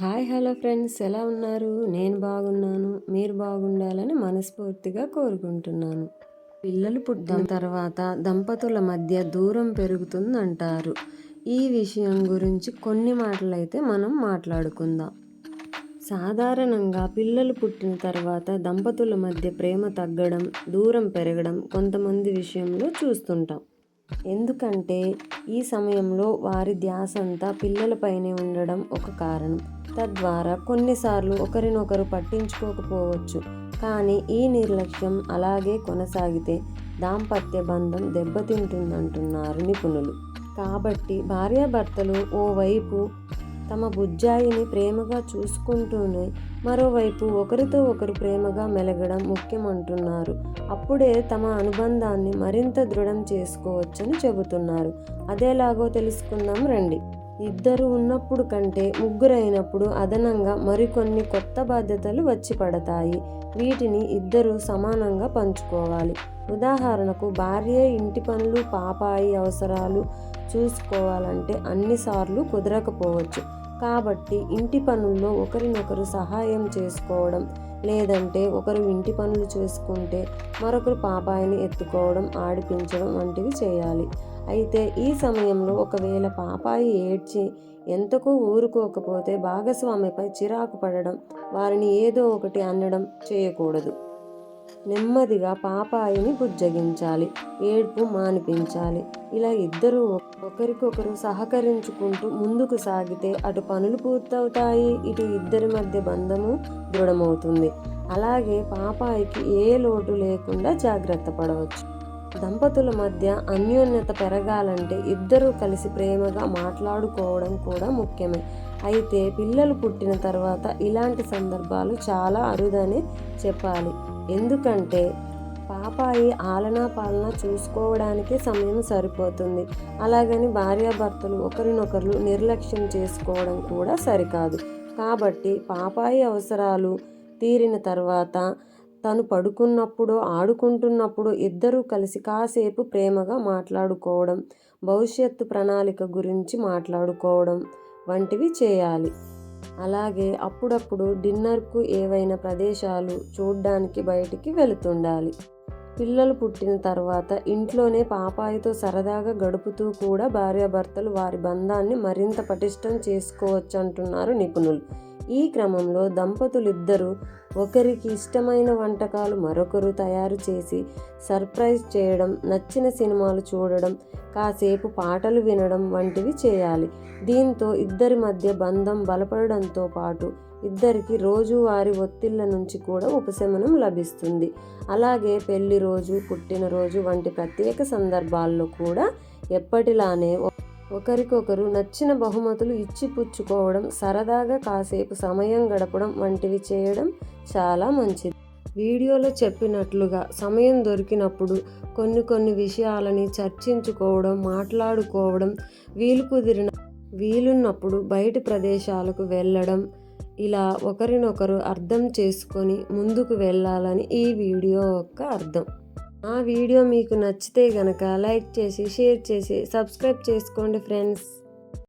Hi hello friends. ఎలా ఉన్నారు? నేను బాగున్నాను. మీరు బాగుండాలని మనస్ఫూర్తిగా కోరుకుంటున్నాను. పిల్లలు పుట్టిన తర్వాత దంపతుల మధ్య దూరం పెరుగుతుందంటారు. ఈ విషయం గురించి కొన్ని మాటలైతే మనం మాట్లాడుకుందాం. సాధారణంగా పిల్లలు పుట్టిన తర్వాత దంపతుల మధ్య ప్రేమ తగ్గడం దూరం పెరగడం కొంతమంది విషయంలో చూస్తుంటాం. ఎందుకంటే ఈ సమయంలో వారి ధ్యాస అంతా పిల్లలపైనే ఉండడం ఒక కారణం. తద్వారా కొన్నిసార్లు ఒకరినొకరు పట్టించుకోకపోవచ్చు. కానీ ఈ నిర్లక్ష్యం అలాగే కొనసాగితే దాంపత్య బంధం దెబ్బతింటుందంటున్నారు నిపుణులు. కాబట్టి భార్యాభర్తలు ఓవైపు తమ బుజ్జాయిని ప్రేమగా చూసుకుంటూనే మరోవైపు ఒకరితో ఒకరు ప్రేమగా మెలగడం ముఖ్యమంటున్నారు. అప్పుడే తమ అనుబంధాన్ని మరింత దృఢం చేసుకోవచ్చని చెబుతున్నారు. అదేలాగో తెలుసుకుందాం రండి. ఇద్దరు ఉన్నప్పుడు కంటే ముగ్గురైనప్పుడు అదనంగా మరికొన్ని కొత్త బాధ్యతలు వచ్చి పడతాయి. వీటిని ఇద్దరు సమానంగా పంచుకోవాలి. ఉదాహరణకు భార్య ఇంటి పనులు పాపాయి అవసరాలు చూసుకోవాలంటే అన్నిసార్లు కుదరకపోవచ్చు. కాబట్టి ఇంటి పనుల్లో ఒకరినొకరు సహాయం చేసుకోవడం లేదంటే ఒకరు ఇంటి పనులు చేసుకుంటే మరొకరు పాపాయిని ఎత్తుకోవడం ఆడిపించడం వంటివి చేయాలి. అయితే ఈ సమయంలో ఒకవేళ పాపాయి ఏడ్చి ఎంతకు ఊరుకోకపోతే భాగస్వామిపై చిరాకు పడడం వారిని ఏదో ఒకటి అనడం చేయకూడదు. నెమ్మదిగా పాపాయిని బుజ్జగించాలి ఏడ్పు మానిపించాలి. ఇలా ఇద్దరు ఒకరికొకరు సహకరించుకుంటూ ముందుకు సాగితే అటు పనులు పూర్తవుతాయి ఇటు ఇద్దరి మధ్య బంధము దృఢమవుతుంది. అలాగే పాపాయికి ఏ లోటు లేకుండా జాగ్రత్త పడవచ్చు. దంపతుల మధ్య అన్యోన్యత పెరగాలంటే ఇద్దరూ కలిసి ప్రేమగా మాట్లాడుకోవడం కూడా ముఖ్యమే. అయితే పిల్లలు పుట్టిన తర్వాత ఇలాంటి సందర్భాలు చాలా అరుదని చెప్పాలి. ఎందుకంటే పాపాయి ఆలనా పాలన చూసుకోవడానికి సమయం సరిపోతుంది. అలాగని భార్యాభర్తలు ఒకరినొకరు నిర్లక్ష్యం చేసుకోవడం కూడా సరికాదు. కాబట్టి పాపాయి అవసరాలు తీరిన తర్వాత తను పడుకున్నప్పుడు ఆడుకుంటున్నప్పుడు ఇద్దరూ కలిసి కాసేపు ప్రేమగా మాట్లాడుకోవడం భవిష్యత్తు ప్రణాళిక గురించి మాట్లాడుకోవడం వంటివి చేయాలి. అలాగే అప్పుడప్పుడు డిన్నర్కు ఏవైనా ప్రదేశాలు చూడ్డానికి బయటికి వెళుతుండాలి. పిల్లలు పుట్టిన తర్వాత ఇంట్లోనే పాపాయితో సరదాగా గడుపుతూ కూడా భార్యాభర్తలు వారి బంధాన్ని మరింత పటిష్టం చేసుకోవచ్చు అంటున్నారు నిపుణులు. ఈ క్రమంలో దంపతులిద్దరూ ఒకరికి ఇష్టమైన వంటకాలు మరొకరు తయారు చేసి సర్ప్రైజ్ చేయడం నచ్చిన సినిమాలు చూడడం కాసేపు పాటలు వినడం వంటివి చేయాలి. దీంతో ఇద్దరి మధ్య బంధం బలపడడంతో పాటు ఇద్దరికి రోజువారి ఒత్తిళ్ళ నుంచి కూడా ఉపశమనం లభిస్తుంది. అలాగే పెళ్ళి రోజు పుట్టినరోజు వంటి ప్రత్యేక సందర్భాల్లో కూడా ఎప్పటిలానే ఒకరికొకరు నచ్చిన బహుమతులు ఇచ్చి పుచ్చుకోవడం సరదాగా కాసేపు సమయం గడపడం వంటివి చేయడం చాలా మంచిది. వీడియోలో చెప్పినట్లుగా సమయం దొరికినప్పుడు కొన్ని కొన్ని విషయాలని చర్చించుకోవడం మాట్లాడుకోవడం వీలు కుదిరిన వీలున్నప్పుడు బయటి ప్రదేశాలకు వెళ్ళడం ఇలా ఒకరినొకరు అర్థం చేసుకొని ముందుకు వెళ్ళాలని ఈ వీడియో యొక్క అర్థం. ఆ వీడియో మీకు నచ్చితే గనక లైక్ చేసి షేర్ చేసి సబ్స్క్రైబ్ చేసుకోండి ఫ్రెండ్స్.